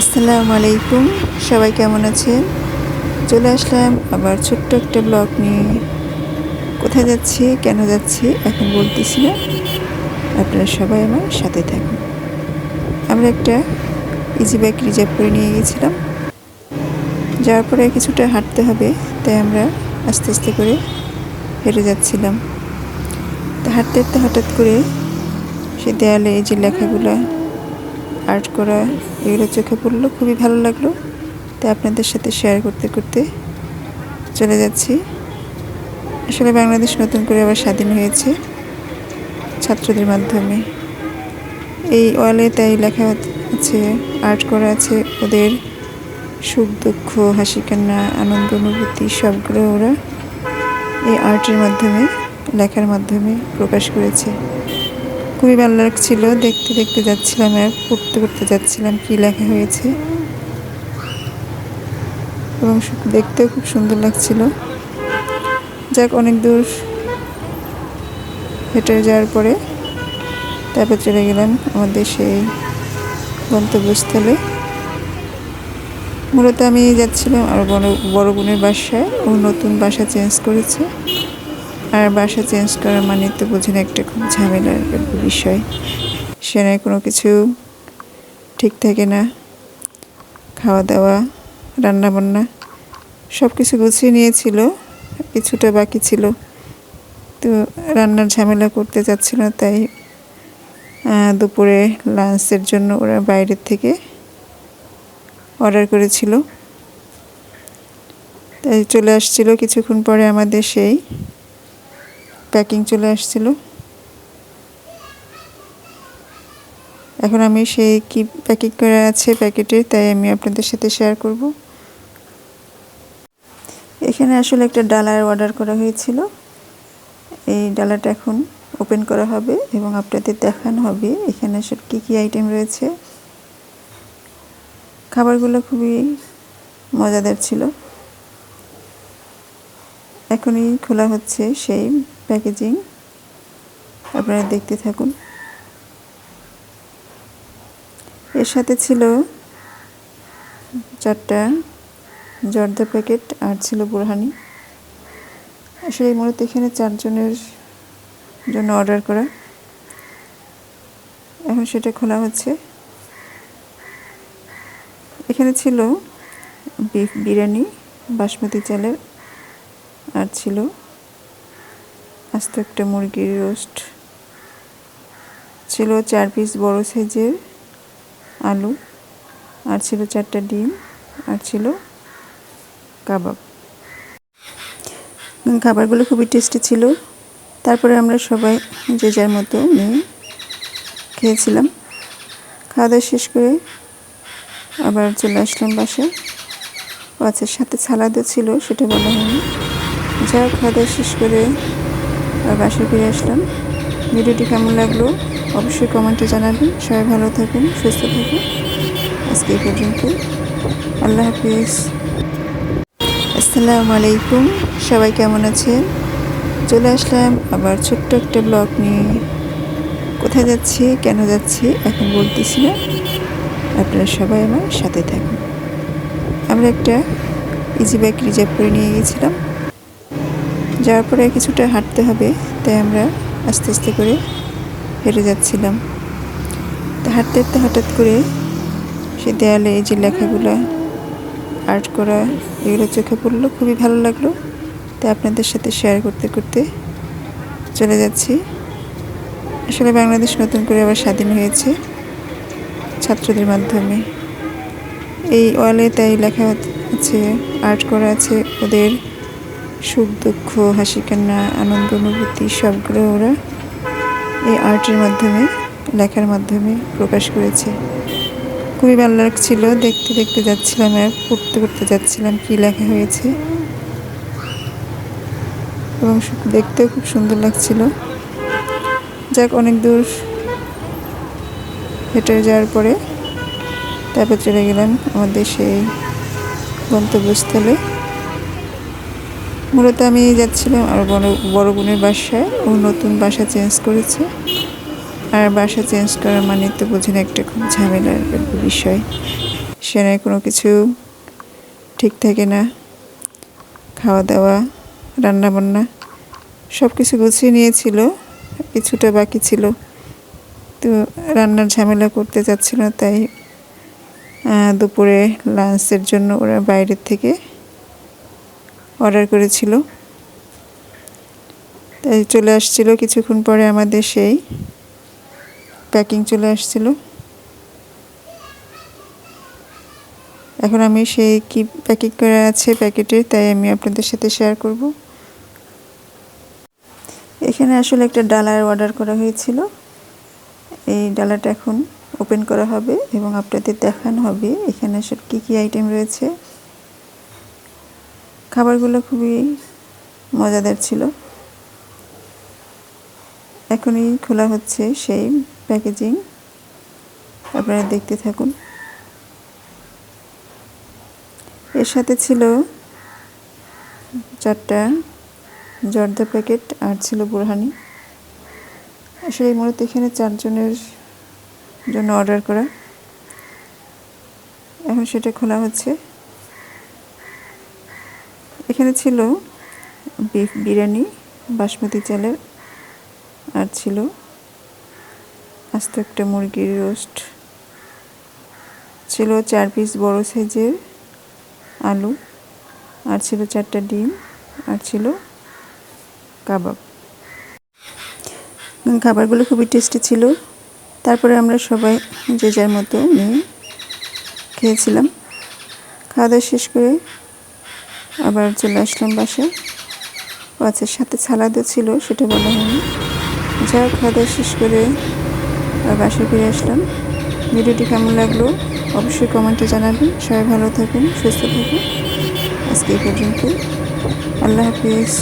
আসসালামু আলাইকুম। সবাই কেমন আছেন? চলে আসলাম আবার ছোট্ট একটা ব্লগ নিয়ে। কোথায় যাচ্ছি? কেন যাচ্ছি? এখন বলতেছি না। আপনারা সবাই আমার সাথে থাকুন। আমরা একটা ইজি বাইক রিজার্ভ করে নিয়ে গেছিলাম। যাওয়ার পরে কিছুটা হাঁটতে হবে, তাই আমরা আস্তে আস্তে করে হেঁটে যাচ্ছিলাম। তো হাঁটতে হাঁটতে হঠাৎ করে সে দেয়ালে এই যে লেখাগুলো আর্ট করা এগুলো চোখে পড়ল, খুবই ভালো লাগল। তাই আপনাদের সাথে শেয়ার করতে করতে চলে যাচ্ছি। আসলে বাংলাদেশ নতুন করে আবার স্বাধীন হয়েছে ছাত্রদের মাধ্যমে। এই ওয়ালে তাই লেখা আছে, আর্ট করা আছে ওদের সুখ, দুঃখ, হাসি, কান্না, আনন্দ, অনুভূতি সবগুলো ওরা এই আর্টের মাধ্যমে, লেখার মাধ্যমে প্রকাশ করেছে। খুবই ভালো লাগছিল। দেখতে দেখতে যাচ্ছিলাম আর পড়তে পড়তে যাচ্ছিলাম কি লেখা হয়েছে। এবং দেখতেও খুব সুন্দর লাগছিল। যাক, অনেক দূর হেঁটে যাওয়ার পরে তারপর চলে গেলাম আমাদের সেই গন্তব্যস্থলে। মূলত আমি যাচ্ছিলাম আর বড় বড় বোনের বাসায়। ও নতুন বাসা চেঞ্জ করেছে। আর বাসা চেঞ্জ করা মানে তো বোঝেন একটা খুব ঝামেলার বিষয়। সেখানে কোনো কিছু ঠিক থাকে না। খাওয়া দাওয়া রান্না বান্না সব কিছু গুছিয়ে নিয়েছিল, কিছুটা বাকি ছিল। তো রান্নার ঝামেলা করতে চাচ্ছিল তাই দুপুরে লাঞ্চের জন্য ওরা বাইরের থেকে অর্ডার করেছিল। তাই চলে আসছিল কিছুক্ষণ পরে আমাদের সেই প্যাকিং চলে আসছিল। এখন আমি সেই কি প্যাকিং করা আছে প্যাকেটে তাই আমি আপনাদের সাথে শেয়ার করব। এখানে আসলে একটা ডালার অর্ডার করা হয়েছিল। এই ডালাটা এখন ওপেন করা হবে এবং আপনাদের দেখানো হবে এখানে আসলে কী কী আইটেম রয়েছে। খাবারগুলো খুবই মজাদার ছিল। এখনই খোলা হচ্ছে সেই প্যাকেজিং। আপনারা দেখতে থাকুন। এর সাথে ছিল চারটা জর্দা প্যাকেট আর ছিল বুরহানি। আসলে মূলত এখানে চারজনের জন্য অর্ডার করা। এখন সেটা খোলা হচ্ছে। এখানে ছিল বিফ বিরিয়ানি, বাসমতি চালের আর ছিল আস্ত একটা মুরগির রোস্ট। ছিল চার পিস বড় সাইজের আলু, আর ছিল চারটা ডিম, আর ছিল কাবাব। খাবারগুলো খুবই টেস্টি ছিল। তারপরে আমরা সবাই যে যার মতো নিয়ে খেয়েছিলাম। খাওয়া দাওয়া শেষ করে আবার চলে আসলাম বাসায়। ও আচ্ছা সাথে সালাদও ছিল, সেটা বলা হয়নি। যা খাওয়া দাওয়া শেষ করে বাসায় ফিরে আসলাম। ভিডিওটি কেমন লাগল অবশ্যই কমেন্টে জানাবেন। সবাই ভালো থাকুন, সুস্থ থাকুন। আজকে এই পর্যন্ত আল্লাহ হাফিজ। আসসালামু আলাইকুম। সবাই কেমন আছেন? চলে আসলাম আবার ছোট্ট একটা ব্লগ নিয়ে। কোথায় যাচ্ছি, কেন যাচ্ছি, এখন বলতেছি না। আপনারা সবাই আমার সাথে থাকুন। আমরা একটা ইজি বাইক রিজার্ভ করে নিয়ে গেছিলাম। যাওয়ার পরে কিছুটা হাঁটতে হবে, তাই আমরা আস্তে আস্তে করে হেঁটে যাচ্ছিলাম। তো হাঁটতে হাঁটতে হঠাৎ করে সে দেয়ালে এই যে লেখাগুলো আর্ট করা, এগুলো চোখে পড়ল, খুবই ভালো লাগল। তাই আপনাদের সাথে শেয়ার করতে করতে চলে যাচ্ছি। আসলে বাংলাদেশ নতুন করে আবার স্বাধীন হয়েছে ছাত্রদের মাধ্যমে। এই ওয়ালে তাই লেখা আছে আর্ট করা আছে ওদের সুখ, দুঃখ, হাসি, কান্না, আনন্দ, অনুভূতি সবগুলো ওরা এই আর্টের মাধ্যমে, লেখার মাধ্যমে প্রকাশ করেছে। খুবই ভালো লাগছিল, দেখতে দেখতে যাচ্ছিলাম আর পড়তে পড়তে যাচ্ছিলাম কি লেখা হয়েছে। এবং দেখতেও খুব সুন্দর লাগছিল। যাক, অনেক দূর হেঁটে যাওয়ার পরে তারপর চলে গেলাম আমাদের সেই গন্তব্যস্থলে। মূলত আমি যাচ্ছিলাম আর বড় বড় বোনের বাসায়। ও নতুন বাসা চেঞ্জ করেছে। আর বাসা চেঞ্জ করা মানে তো বোঝেন একটা খুব ঝামেলার বিষয়। সেখানে কোনো কিছু ঠিক থাকে না। খাওয়া দাওয়া, রান্না বান্না সব কিছু গুছিয়ে নিয়েছিল। কিছুটা বাকি ছিল। তো রান্নার ঝামেলা করতে চাচ্ছিল তাই দুপুরে লাঞ্চের জন্য ওরা বাইরের থেকে অর্ডার করেছিল। তাই চলে আসছিল কিছুক্ষণ পরে আমাদের সেই প্যাকিং চলে আসছিল। এখন আমি সেই কি প্যাকিং করা আছে প্যাকেটে, তাই আমি আপনাদের সাথে শেয়ার করব। এখানে আসলে একটা ডালার অর্ডার করা হয়েছিল। এই ডালাটা এখন ওপেন করা হবে এবং আপনাদের দেখানো হবে এখানে আসলে কী কী আইটেম রয়েছে। খাবারগুলো খুবই মজাদার ছিল। এখনই খোলা হচ্ছে সেই প্যাকেজিং আপনারা দেখতে থাকুন। এর সাথে ছিল চারটা জর্দা প্যাকেট আর ছিল বুরহানি। আসলে মূলত এখানে চারজনের জন্য অর্ডার করা। এখন সেটা খোলা হচ্ছে। এখানে ছিল বিফ বিরিয়ানি, বাসমতি চালের আর ছিল আস্ত একটা মুরগির রোস্ট। ছিল চার পিস বড় সাইজের আলু, আর ছিল চারটা ডিম, আর ছিল কাবাব। খাবারগুলো খুবই টেস্টি ছিল। তারপরে আমরা সবাই যে যার মতো নিয়ে খেয়েছিলাম। খাওয়া দাওয়া শেষ করে আবার চলে আসলাম বাসায়। ও আচ্ছা সাথে সালাদও ছিল, সেটা বলা হয়নি। যা খাওয়া দাওয়া শেষ করে বাসে বাসায় ফিরে আসলাম। ভিডিওটি কেমন লাগল অবশ্যই কমেন্টে জানাবেন। সবাই ভালো থাকুন, সুস্থ থাকুন। আজকে এই পর্যন্ত আল্লাহ হাফিজ।